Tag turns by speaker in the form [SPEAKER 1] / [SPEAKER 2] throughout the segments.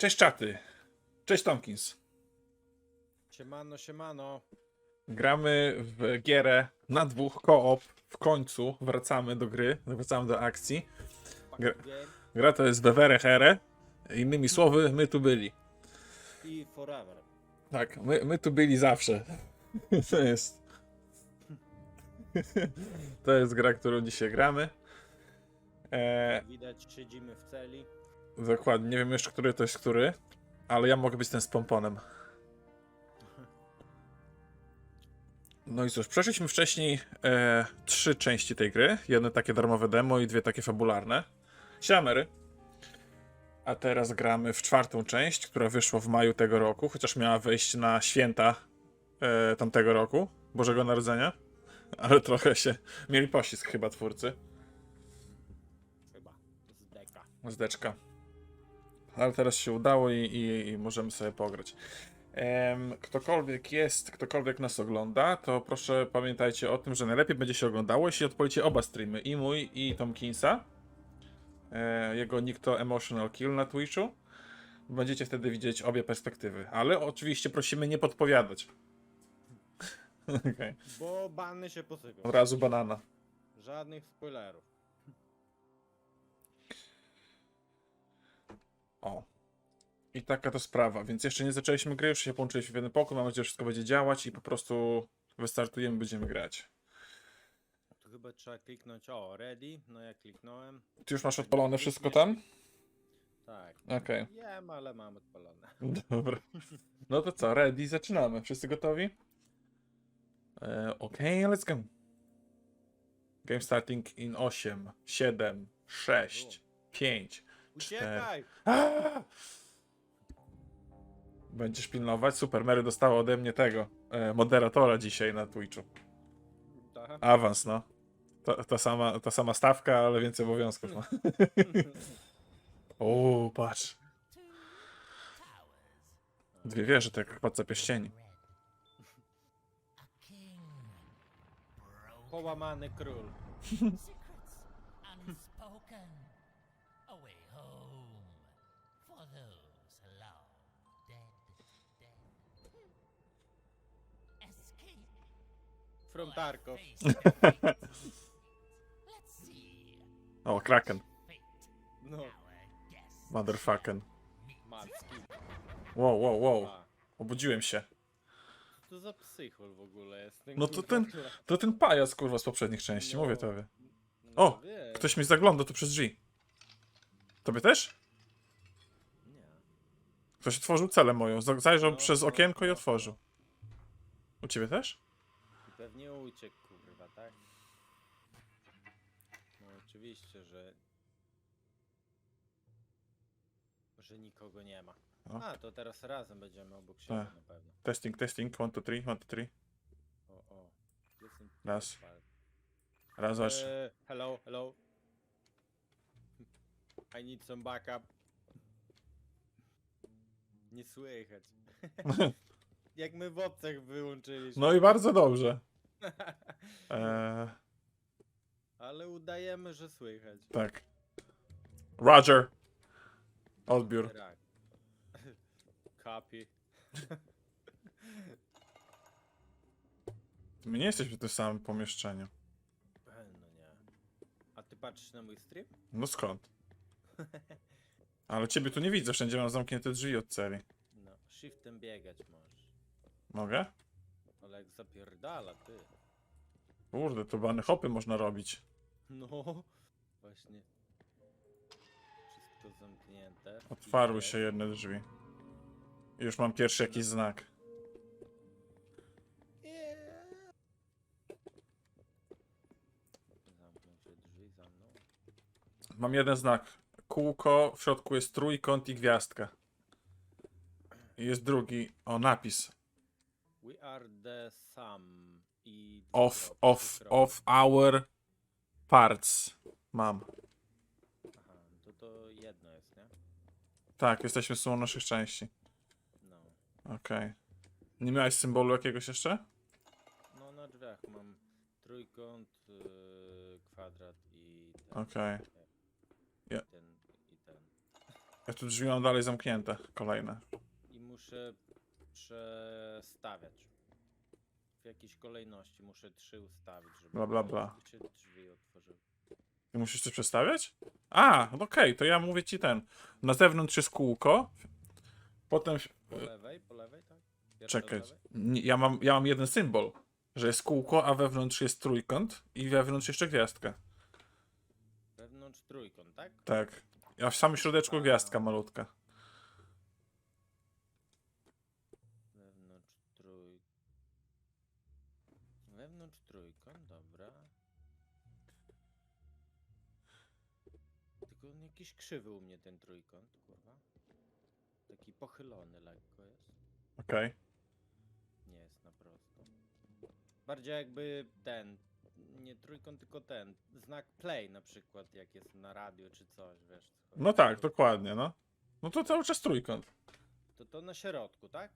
[SPEAKER 1] Cześć czaty. Cześć Tomkins.
[SPEAKER 2] Siemano, siemano.
[SPEAKER 1] Gramy w gierę na dwóch koop. W końcu wracamy do gry, wracamy do akcji. Gra- Gra to jest Bevere Here. Innymi słowy, my tu byli.
[SPEAKER 2] i forever.
[SPEAKER 1] Tak, my, my tu byli zawsze. To jest. To jest gra, którą dzisiaj gramy. E,
[SPEAKER 2] Widać, siedzimy w celi.
[SPEAKER 1] Dokładnie, nie wiem jeszcze, który to jest który, ale ja mogę być ten z pomponem. No i cóż, przeszliśmy wcześniej e, trzy części tej gry. Jedno takie darmowe demo i dwie takie fabularne. Siamery. A teraz gramy w czwartą część, która wyszła w maju tego roku, chociaż miała wejść na święta e, tamtego roku, Bożego Narodzenia. Ale trochę się mieli pościsk chyba twórcy.
[SPEAKER 2] Chyba. Z deka.
[SPEAKER 1] Zdeczka. Ale teraz się udało i, i, i możemy sobie pograć. Ktokolwiek jest, ktokolwiek nas ogląda, to proszę pamiętajcie o tym, że najlepiej będzie się oglądało, jeśli odpalicie oba streamy, i mój, i Tomkinsa. E, jego nick to Emotional Kill na Twitchu. Będziecie wtedy widzieć obie perspektywy, ale oczywiście prosimy nie podpowiadać. Okej.
[SPEAKER 2] Bo bany się posypią.
[SPEAKER 1] Od razu banana.
[SPEAKER 2] Żadnych spoilerów.
[SPEAKER 1] O. I taka to sprawa, więc jeszcze nie zaczęliśmy gry, już się połączyliśmy w jeden pokój, mam nadzieję, że wszystko będzie działać i po prostu wystartujemy, będziemy grać.
[SPEAKER 2] Tu chyba trzeba kliknąć o, ready. No ja kliknąłem.
[SPEAKER 1] Ty już masz odpalone wszystko tam?
[SPEAKER 2] Tak.
[SPEAKER 1] Okej,
[SPEAKER 2] Jem, ale mam odpalone.
[SPEAKER 1] dobra. No to co, ready, zaczynamy. Wszyscy gotowi? E, Okej, let's go. Game starting in 8, 7, 6, 5.
[SPEAKER 2] Uciekaj!
[SPEAKER 1] Aaa! Będziesz pilnować? Super, Mary dostała ode mnie tego, e, moderatora dzisiaj na Twitchu.
[SPEAKER 2] Tak.
[SPEAKER 1] Awans, no. Ta, ta, sama, ta sama stawka, ale więcej obowiązków ma. o, patrz. Dwie wieże, tak jak Władca Pierścieni.
[SPEAKER 2] Połamany król. From Tarkov.
[SPEAKER 1] O, Kraken.
[SPEAKER 2] No, matki.
[SPEAKER 1] Wow, wow, wow. Obudziłem się.
[SPEAKER 2] Co za psychol w ogóle jest? Ten
[SPEAKER 1] No to
[SPEAKER 2] kurwa,
[SPEAKER 1] ten-
[SPEAKER 2] która-
[SPEAKER 1] To ten pajac, kurwa, z poprzednich części,
[SPEAKER 2] No.
[SPEAKER 1] mówię tobie.
[SPEAKER 2] No,
[SPEAKER 1] O. Ktoś mi zagląda tu przez drzwi. Tobie też?
[SPEAKER 2] Nie.
[SPEAKER 1] Ktoś otworzył celę moją. Za- Zajrzał
[SPEAKER 2] No,
[SPEAKER 1] przez
[SPEAKER 2] no,
[SPEAKER 1] okienko i
[SPEAKER 2] no,
[SPEAKER 1] otworzył. U ciebie też?
[SPEAKER 2] Pewnie uciekł, kurwa, tak? No oczywiście, że... Że nikogo nie ma.
[SPEAKER 1] O.
[SPEAKER 2] A, to teraz razem będziemy obok siebie
[SPEAKER 1] Tak.
[SPEAKER 2] na pewno.
[SPEAKER 1] Testing, testing. One, two, three, one, two, three.
[SPEAKER 2] O, o.
[SPEAKER 1] Raz. Raz, aż.
[SPEAKER 2] Eee, hello, hello. I need some backup. Nie słychać. Jak my w obcach wyłączyliśmy.
[SPEAKER 1] No i bardzo dobrze. Eee,
[SPEAKER 2] Ale udajemy, że słychać.
[SPEAKER 1] tak. Roger. Odbiór.
[SPEAKER 2] Tak. Copy.
[SPEAKER 1] My nie jesteśmy w tym samym pomieszczeniu.
[SPEAKER 2] E, No nie. A ty patrzysz na mój stream?
[SPEAKER 1] No skąd? Ale ciebie tu nie widzę, wszędzie mam zamknięte drzwi od celi.
[SPEAKER 2] No, shiftem biegać możesz.
[SPEAKER 1] Mogę?
[SPEAKER 2] Ale jak zapierdala, ty.
[SPEAKER 1] Kurde, tu bany hopy można robić.
[SPEAKER 2] No, właśnie. Wszystko zamknięte.
[SPEAKER 1] Otwarły się jedne drzwi. Już mam pierwszy jakiś znak.
[SPEAKER 2] Yeah. Zamkną się drzwi za mną.
[SPEAKER 1] Mam jeden znak. Kółko, w środku jest trójkąt i gwiazdka. I jest drugi, o napis.
[SPEAKER 2] Are the sum i...
[SPEAKER 1] Of,
[SPEAKER 2] drop,
[SPEAKER 1] of,
[SPEAKER 2] drop.
[SPEAKER 1] of our parts. Mam.
[SPEAKER 2] Aha, to to jedno jest, nie?
[SPEAKER 1] Tak, jesteśmy sumą naszych części.
[SPEAKER 2] No.
[SPEAKER 1] Okej. Nie miałeś symbolu jakiegoś jeszcze?
[SPEAKER 2] No na drzwiach mam trójkąt, yy, kwadrat i ten.
[SPEAKER 1] Okej. Ja-
[SPEAKER 2] ten i ten.
[SPEAKER 1] Ja tu drzwi mam dalej zamknięte. Kolejne.
[SPEAKER 2] I muszę przestawiać. W jakiejś kolejności muszę trzy ustawić, żeby
[SPEAKER 1] Bla, bla, bla.
[SPEAKER 2] się drzwi otworzyły.
[SPEAKER 1] Ty musisz coś przestawiać? A, no okej, to ja mówię ci ten. Na zewnątrz jest kółko. Potem.
[SPEAKER 2] Po lewej, po lewej, tak? Pierwsze
[SPEAKER 1] Czekaj.
[SPEAKER 2] lewej?
[SPEAKER 1] nie, Ja mam, ja mam jeden symbol. Że jest kółko, a wewnątrz jest trójkąt i wewnątrz jeszcze gwiazdka.
[SPEAKER 2] Wewnątrz trójkąt, tak?
[SPEAKER 1] Tak. A w samym środeczku gwiazdka malutka.
[SPEAKER 2] Wewnątrz trój... Wewnątrz trójkąt, dobra. Tylko on jakiś krzywy u mnie ten trójkąt, kurwa. Taki pochylony lekko jest.
[SPEAKER 1] Okej.
[SPEAKER 2] Nie jest na prosto. Bardziej jakby ten, nie trójkąt, tylko ten, znak play na przykład, jak jest na radio czy coś, wiesz. co chodzi.
[SPEAKER 1] No tak, dokładnie, no. No to cały czas trójkąt.
[SPEAKER 2] To to na środku, tak?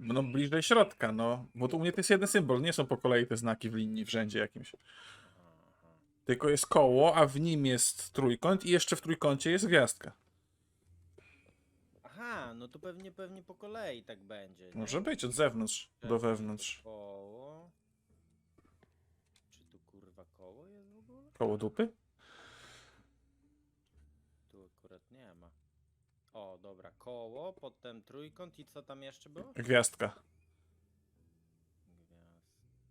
[SPEAKER 1] No bliżej środka, no. Bo tu u mnie to jest jeden symbol, nie są po kolei te znaki w linii, w rzędzie jakimś. Tylko jest koło, a w nim jest trójkąt i jeszcze w trójkącie jest gwiazdka.
[SPEAKER 2] Aha, no to pewnie, pewnie po kolei tak będzie. nie?
[SPEAKER 1] Może być od zewnątrz do wewnątrz.
[SPEAKER 2] Koło. Czy tu kurwa koło jest w ogóle?
[SPEAKER 1] Koło dupy?
[SPEAKER 2] Tu akurat nie ma. O, dobra, koło, potem trójkąt i co tam jeszcze było?
[SPEAKER 1] Gwiazdka.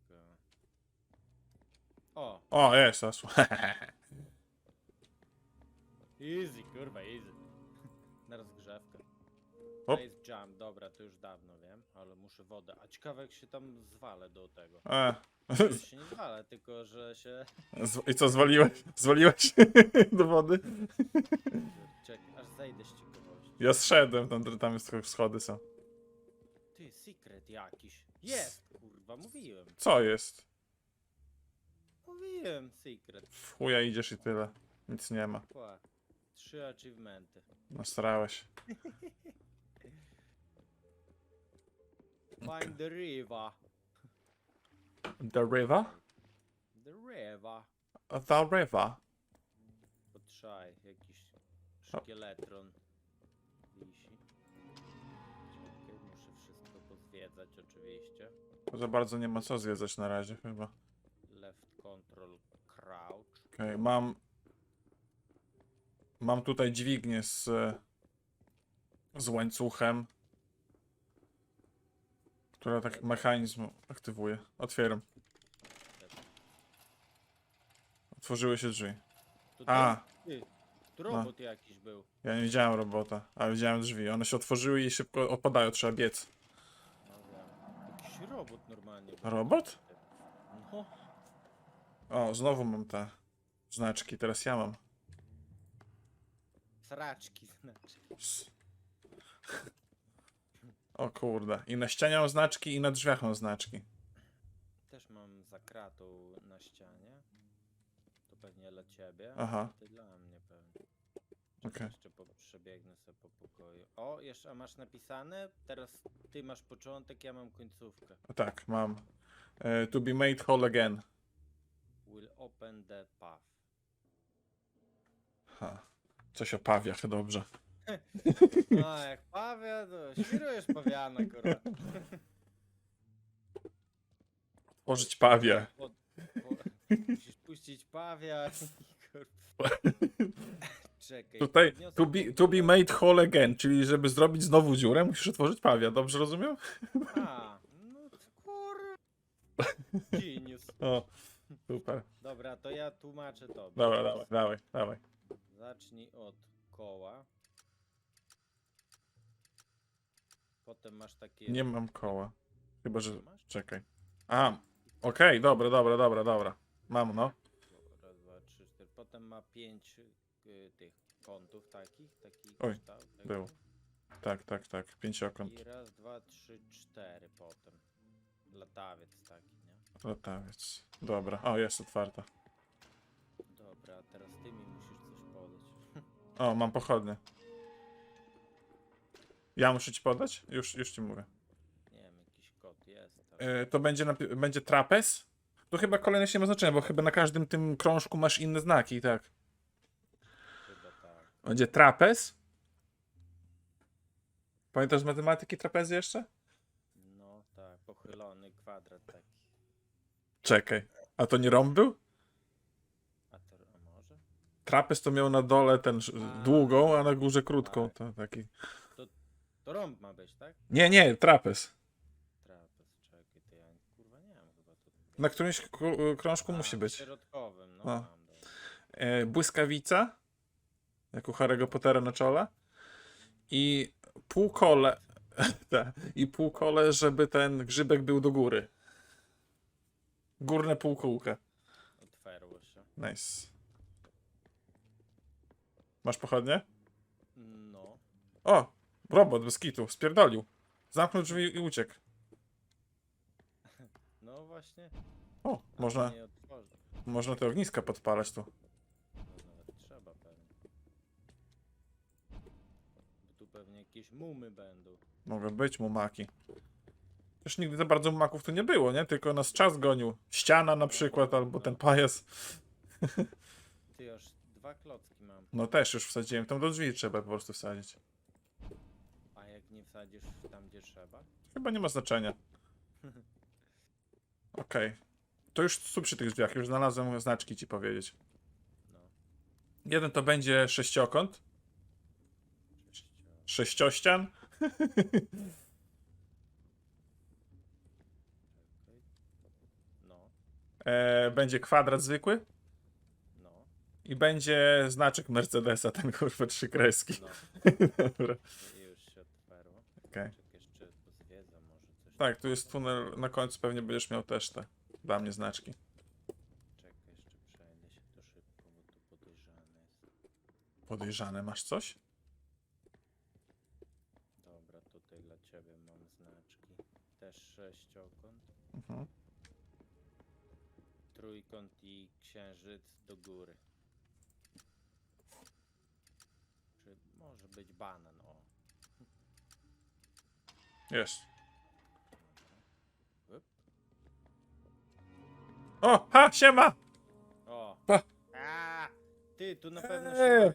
[SPEAKER 2] Gwiazdka. O,
[SPEAKER 1] O, jest, asło.
[SPEAKER 2] easy, kurwa, easy. Na rozgrzewkę.
[SPEAKER 1] Hop.
[SPEAKER 2] Place jump, dobra, to już dawno wiem, ale muszę wodę. A ciekawe jak się tam zwalę do tego.
[SPEAKER 1] E.
[SPEAKER 2] Że się nie zwalę, tylko że się...
[SPEAKER 1] Z- I co, zwaliłeś? Zwaliłeś do wody?
[SPEAKER 2] Czekaj, aż zejdę z ciekawości.
[SPEAKER 1] Ja zszedłem, tam, tam jest schody są.
[SPEAKER 2] Ty, secret jakiś. Jest, kurwa, mówiłem.
[SPEAKER 1] Co jest?
[SPEAKER 2] Mówiłem, secret.
[SPEAKER 1] W chuja idziesz i tyle. Nic nie ma.
[SPEAKER 2] Kła. Trzy achievementy.
[SPEAKER 1] Nastarałeś.
[SPEAKER 2] Find the river.
[SPEAKER 1] The river?
[SPEAKER 2] The river.
[SPEAKER 1] The river.
[SPEAKER 2] Potrzaj, jakiś szkieletron pozwiedzać oczywiście.
[SPEAKER 1] Za bardzo nie ma co zwiedzać na razie chyba.
[SPEAKER 2] Left control crouch.
[SPEAKER 1] Okej, mam... Mam tutaj dźwignię z... z łańcuchem. Która tak mechanizm aktywuje. Otwieram. Otworzyły się drzwi. A.
[SPEAKER 2] Ty, tu robot jakiś był.
[SPEAKER 1] Ja nie widziałem robota, ale widziałem drzwi. One się otworzyły i szybko opadają, trzeba biec.
[SPEAKER 2] Robot normalnie.
[SPEAKER 1] Robot?
[SPEAKER 2] No.
[SPEAKER 1] O, znowu mam te znaczki, teraz ja mam.
[SPEAKER 2] Sraczki znaczy.
[SPEAKER 1] S- O kurde. I na ścianie mam znaczki, i na drzwiach mam znaczki.
[SPEAKER 2] Też mam za kratą na ścianie. To pewnie dla ciebie.
[SPEAKER 1] Aha.
[SPEAKER 2] Ty dla mnie.
[SPEAKER 1] Okej.
[SPEAKER 2] Jeszcze po, przebiegnę sobie po pokoju. O, jeszcze a masz napisane? Teraz ty masz początek, ja mam końcówkę.
[SPEAKER 1] Tak, mam. E, to be made whole again.
[SPEAKER 2] Will open the path.
[SPEAKER 1] Ha. Coś o pawiach, dobrze.
[SPEAKER 2] A, jak pawia, to świrujesz pawiana, kurwa.
[SPEAKER 1] Tworzyć pawie.
[SPEAKER 2] Po, musisz puścić pawia i kurwa. Czekaj.
[SPEAKER 1] Tutaj
[SPEAKER 2] podniosę
[SPEAKER 1] to be, to be made whole again, czyli żeby zrobić znowu dziurę, musisz otworzyć pawia, dobrze rozumiem?
[SPEAKER 2] A, no kurwa. Genius.
[SPEAKER 1] O, super.
[SPEAKER 2] Dobra, to ja tłumaczę to.
[SPEAKER 1] Dobra, dawaj, dawaj, dawaj.
[SPEAKER 2] Zacznij od koła. Potem masz takie.
[SPEAKER 1] Nie mam koła. Chyba, że...
[SPEAKER 2] Masz?
[SPEAKER 1] Czekaj. A, okej, dobra, dobra, dobra, dobra. Mam, no.
[SPEAKER 2] Raz, dwa, trzy, cztery. Potem ma pięć y, tych kątów takich. Taki
[SPEAKER 1] Oj,
[SPEAKER 2] kształt,
[SPEAKER 1] był. Tak, tak, tak. Pięciokąt.
[SPEAKER 2] I raz, dwa, trzy, cztery potem. Latawiec taki, nie?
[SPEAKER 1] Latawiec. Dobra. O, jest otwarta.
[SPEAKER 2] Dobra, teraz ty mi musisz coś podać.
[SPEAKER 1] O, mam pochodnie. Ja muszę ci podać? Już, już ci mówię.
[SPEAKER 2] Nie wiem, jakiś kod jest. Ale...
[SPEAKER 1] E, to będzie, będzie trapez? To chyba kolejność nie ma znaczenia, bo chyba na każdym tym krążku masz inne znaki, tak.
[SPEAKER 2] Chyba tak.
[SPEAKER 1] Będzie trapez. Pamiętasz z matematyki trapezy jeszcze?
[SPEAKER 2] No tak, pochylony kwadrat taki.
[SPEAKER 1] Czekaj. A to nie rąb był?
[SPEAKER 2] A to a może?
[SPEAKER 1] Trapez to miał na dole ten
[SPEAKER 2] A.
[SPEAKER 1] długą, a na górze krótką.
[SPEAKER 2] Tak.
[SPEAKER 1] To taki.
[SPEAKER 2] To rąb ma być, tak?
[SPEAKER 1] Nie, nie. Trapez,
[SPEAKER 2] czekaj, to ja kurwa nie mam chyba tu.
[SPEAKER 1] Na którymś krążku
[SPEAKER 2] A,
[SPEAKER 1] musi być.
[SPEAKER 2] środkowym, no.
[SPEAKER 1] E, błyskawica. Jak u Harry'ego Pottera na czole. I półkole. Ta, I półkole, żeby ten grzybek był do góry. Górne półkółka.
[SPEAKER 2] Otwarło się.
[SPEAKER 1] Nice. Masz pochodnie?
[SPEAKER 2] No.
[SPEAKER 1] O! Robot bez kitu. Spierdolił. Zamknął drzwi i uciekł.
[SPEAKER 2] No właśnie.
[SPEAKER 1] O,
[SPEAKER 2] a
[SPEAKER 1] można,
[SPEAKER 2] Nie
[SPEAKER 1] można te ogniska podpalać tu.
[SPEAKER 2] No nawet trzeba pewnie. Bo tu pewnie jakieś mumy będą.
[SPEAKER 1] Mogą być mumaki. Też nigdy za bardzo mumaków tu nie było, nie? Tylko nas czas gonił. Ściana na przykład, albo ten pajac.
[SPEAKER 2] Ty już dwa klocki mam.
[SPEAKER 1] No też już wsadziłem. Tam do drzwi trzeba po prostu wsadzić.
[SPEAKER 2] A jak nie wsadzisz tam, gdzie trzeba?
[SPEAKER 1] Chyba nie ma znaczenia. Okej. To już stój przy tych drzwiach. Już znalazłem znaczki ci powiedzieć.
[SPEAKER 2] No.
[SPEAKER 1] Jeden to będzie sześciokąt.
[SPEAKER 2] Sześcio.
[SPEAKER 1] Sześciościan.
[SPEAKER 2] No,
[SPEAKER 1] E, będzie kwadrat zwykły.
[SPEAKER 2] no,
[SPEAKER 1] I będzie znaczek Mercedesa, ten kurwa trzy kreski.
[SPEAKER 2] no.
[SPEAKER 1] Dobra.
[SPEAKER 2] I już się otwarło.
[SPEAKER 1] Okej.
[SPEAKER 2] Czekaj, jeszcze pozwiedzam może coś.
[SPEAKER 1] Tak, tu jest tunel. Na końcu pewnie będziesz miał też te dla mnie znaczki.
[SPEAKER 2] Czekaj, jeszcze przejdę się to szybko, bo tu podejrzane jest.
[SPEAKER 1] Podejrzane, masz coś?
[SPEAKER 2] Dobra, tutaj dla ciebie mam znaczki. Też sześciokąt,
[SPEAKER 1] Mhm.
[SPEAKER 2] trójkąt i księżyc do góry. Czy może być banan, o.
[SPEAKER 1] Jest. O, ha, siema!
[SPEAKER 2] O!
[SPEAKER 1] Pa.
[SPEAKER 2] A, ty, tu na pewno
[SPEAKER 1] Eee,
[SPEAKER 2] się...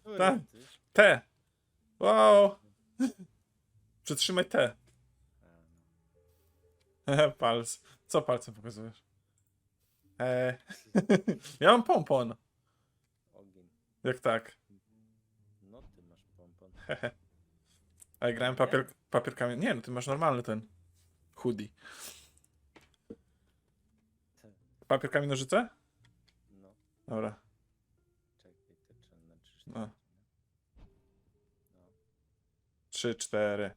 [SPEAKER 2] Który
[SPEAKER 1] tak.
[SPEAKER 2] ty?
[SPEAKER 1] T. Wow. Przytrzymaj T.
[SPEAKER 2] No.
[SPEAKER 1] Palc. Co palcem pokazujesz? Eee. ja mam pompon.
[SPEAKER 2] Ogień.
[SPEAKER 1] Jak tak.
[SPEAKER 2] No ty masz pompon.
[SPEAKER 1] A ja grałem papier, papierkami. Nie, no ty masz normalny ten hoodie.
[SPEAKER 2] Te-
[SPEAKER 1] Papierkami nożyce?
[SPEAKER 2] No,
[SPEAKER 1] Dobra.
[SPEAKER 2] czekaj, trzeba na trzy
[SPEAKER 1] No.
[SPEAKER 2] sztuki, No.
[SPEAKER 1] Trzy, cztery.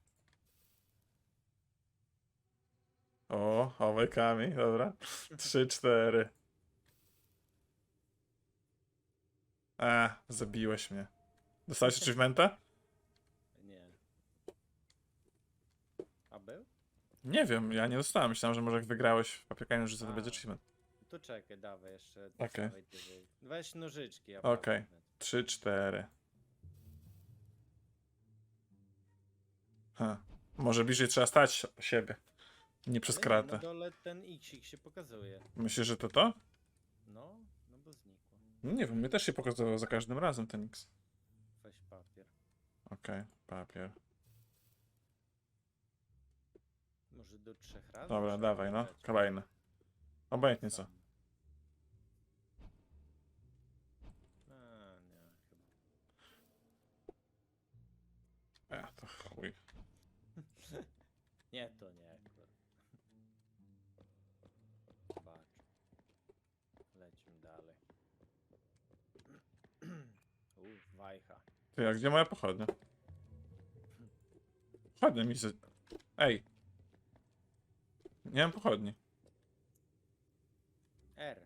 [SPEAKER 1] O, owekami, dobra. Trzy, cztery. A, zabiłeś mnie. Dostałeś achievementa?
[SPEAKER 2] Nie. A był?
[SPEAKER 1] Nie wiem, ja nie dostałem. Myślałem, że może jak wygrałeś papierkami nożyce, to
[SPEAKER 2] A.
[SPEAKER 1] będzie achievement.
[SPEAKER 2] To czekaj, dawaj jeszcze.
[SPEAKER 1] Okej.
[SPEAKER 2] dawaj Weź nożyczki, ja
[SPEAKER 1] Okej. Trzy, cztery. Ha. Może bliżej trzeba stać siebie. Nie przez
[SPEAKER 2] Ale
[SPEAKER 1] kratę.
[SPEAKER 2] Na dole ten x się pokazuje.
[SPEAKER 1] Myślisz, że to to?
[SPEAKER 2] No, no bo znikło.
[SPEAKER 1] No nie wiem, mnie też się pokazywał za każdym razem ten X.
[SPEAKER 2] Weź papier.
[SPEAKER 1] Okej, papier.
[SPEAKER 2] Może do trzech razy?
[SPEAKER 1] Dobra,
[SPEAKER 2] trzeba
[SPEAKER 1] dawaj, no.
[SPEAKER 2] dodać?
[SPEAKER 1] Kolejny. Obojętnie co.
[SPEAKER 2] Sam. A, nie, chyba.
[SPEAKER 1] Ja, to chuj.
[SPEAKER 2] Nie, to nie. Zobacz. Lecimy dalej. Uff, wajcha.
[SPEAKER 1] Ty, a gdzie moja pochodnia? Pochodnia mi z... Ej. Nie mam pochodni.
[SPEAKER 2] R.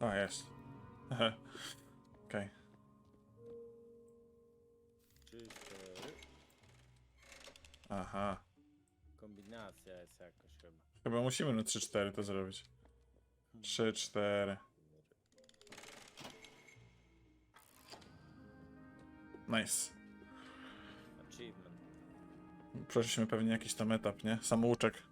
[SPEAKER 1] A, jest. Okej.
[SPEAKER 2] Trzy,
[SPEAKER 1] Aha.
[SPEAKER 2] Kombinacja jest jakaś chyba.
[SPEAKER 1] Chyba musimy na 3-4 to zrobić. 3-4. Nice.
[SPEAKER 2] Achievement.
[SPEAKER 1] Przeszliśmy pewnie jakiś tam etap, nie? Samouczek.